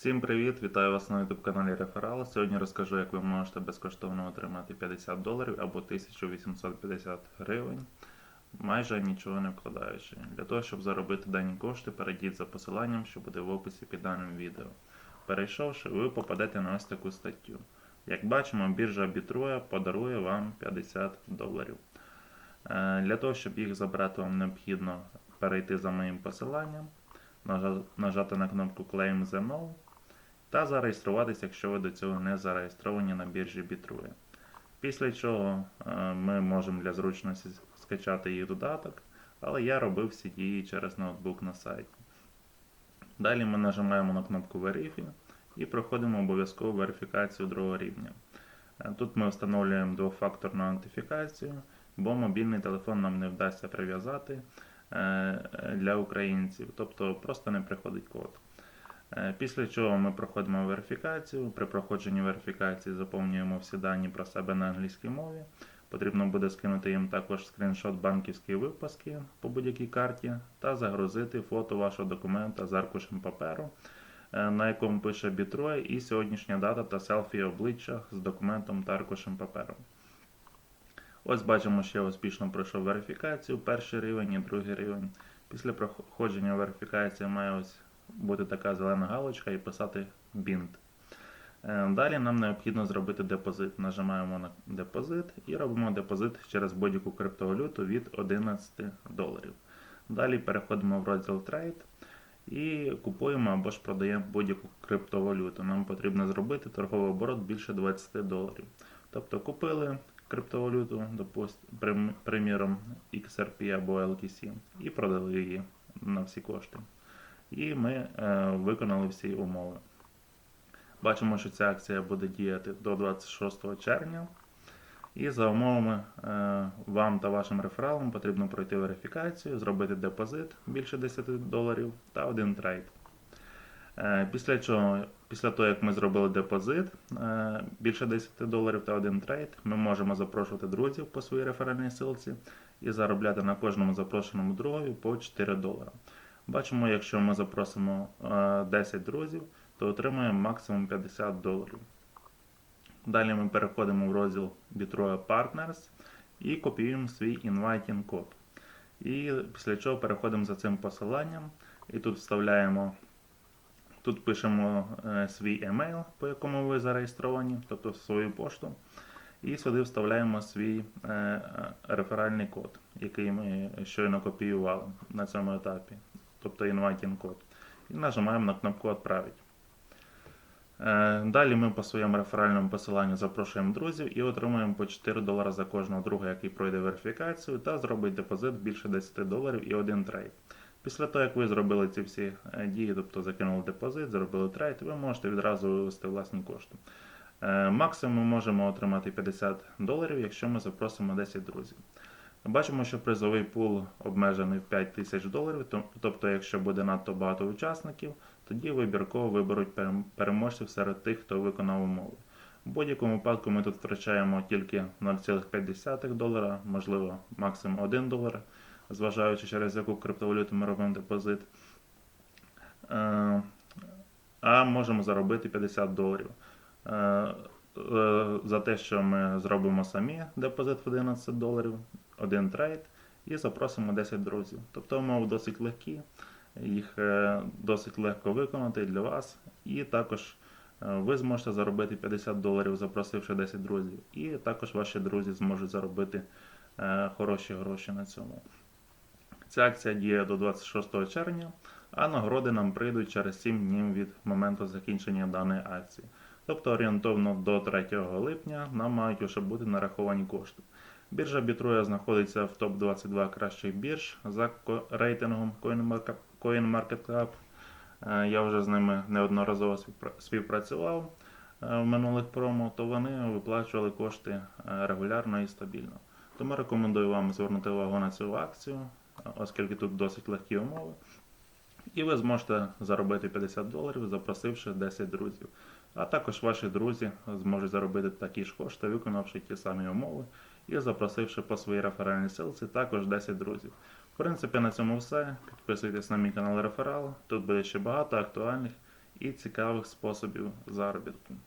Всім привіт! Вітаю вас на YouTube каналі Реферал. Сьогодні розкажу, як ви можете безкоштовно отримати 50 доларів або 1850 гривень, майже нічого не вкладаючи. Для того, щоб заробити дані кошти, перейдіть за посиланням, що буде в описі під даним відео. Перейшовши, ви попадете на ось таку статтю. Як бачимо, біржа Bitrua подарує вам 50 доларів. Е, Для того, щоб їх забрати, вам необхідно перейти за моїм посиланням, нажати на кнопку Claim the Now та зареєструватися, якщо ви до цього не зареєстровані на біржі Bitrue. Після чого е, ми можемо для зручності скачати їх додаток, але я робив всі дії через ноутбук на сайті. Далі ми нажимаємо на кнопку Verify і проходимо обов'язкову верифікацію другого рівня. Е, Тут ми встановлюємо двофакторну аутентифікацію, бо мобільний телефон нам не вдасться прив'язати е, для українців, тобто просто не приходить код. Е, Після чого ми проходимо верифікацію. При проходженні верифікації заповнюємо всі дані про себе на англійській мові. Потрібно буде скинути їм також скріншот банківської виписки по будь-якій карті та загрузити фото вашого документа з аркушем паперу, е, на якому пише Bitroy і сьогоднішня дата та селфі обличчя з документом та аркушем паперу. Ось бачимо, що я успішно пройшов верифікацію, перший рівень і другий рівень. Після проходження верифікації має ось бути така зелена галочка і писати бінт. Е, Далі нам необхідно зробити депозит. Нажимаємо на депозит і робимо депозит через будь-яку криптовалюту від 11 доларів. Далі переходимо в розділ Trade і купуємо або ж продаємо будь-яку криптовалюту. Нам потрібно зробити торговий оборот більше 20 доларів. Тобто купили криптовалюту, допуст, прим- приміром XRP або LTC, і продали її на всі кошти. І ми е, виконали всі умови. Бачимо, що ця акція буде діяти до 26 червня. І за умовами е, вам та вашим рефералам потрібно пройти верифікацію, зробити депозит більше 10 доларів та один трейд. Е, Після чого, після того, як ми зробили депозит більше 10 доларів та один трейд, ми можемо запрошувати друзів по своїй реферальній силці і заробляти на кожному запрошеному другові по 4 долара. Бачимо, якщо ми запросимо е, 10 друзів, то отримаємо максимум 50 доларів. Далі ми переходимо в розділ Bitroy Partners і копіюємо свій inviting код. І після чого переходимо за цим посиланням і тут вставляємо, тут пишемо е, свій емейл, по якому ви зареєстровані, тобто свою пошту. І сюди вставляємо свій е, е, реферальний код, який ми щойно копіювали на цьому етапі, тобто inviting код. І нажимаємо на кнопку Отправить. Е, Далі ми по своєму реферальному посиланню запрошуємо друзів і отримуємо по 4 долари за кожного друга, який пройде верифікацію, та зробить депозит більше 10 доларів і один трейд. Після того, як ви зробили ці всі е, дії, тобто закинули депозит, зробили трейд, ви можете відразу вивести власні кошти. Е, Максимум ми можемо отримати 50 доларів, якщо ми запросимо 10 друзів. Бачимо, що призовий пул обмежений в 5 тисяч доларів, тобто, якщо буде надто багато учасників, тоді вибірково виберуть переможців серед тих, хто виконав умови. В будь-якому випадку ми тут втрачаємо тільки 0,5 долара, можливо, максимум 1 долар, зважаючи через яку криптовалюту ми робимо депозит. Е, А можемо заробити 50 доларів. Е, е, За те, що ми зробимо самі депозит в 11 доларів, один трейд і запросимо 10 друзів. Тобто умови досить легкі, їх е, досить легко виконати для вас. І також е, ви зможете заробити 50 доларів, запросивши 10 друзів. І також ваші друзі зможуть заробити е, хороші гроші на цьому. Ця акція діє до 26 червня, а нагороди нам прийдуть через 7 днів від моменту закінчення даної акції. Тобто орієнтовно до 3 липня нам мають вже бути нараховані кошти. Біржа Bitroya знаходиться в топ-22 кращих бірж за рейтингом CoinMarket- CoinMarketCap. Е, Я вже з ними неодноразово співпрацював е, в минулих промо, то вони виплачували кошти е, регулярно і стабільно. Тому рекомендую вам звернути увагу на цю акцію, оскільки тут досить легкі умови. І ви зможете заробити 50 доларів, запросивши 10 друзів. А також ваші друзі зможуть заробити такі ж кошти, виконавши ті самі умови і запросивши по своїй реферальній силці також 10 друзів. В принципі, на цьому все. Підписуйтесь на мій канал Реферал. Тут буде ще багато актуальних і цікавих способів заробітку.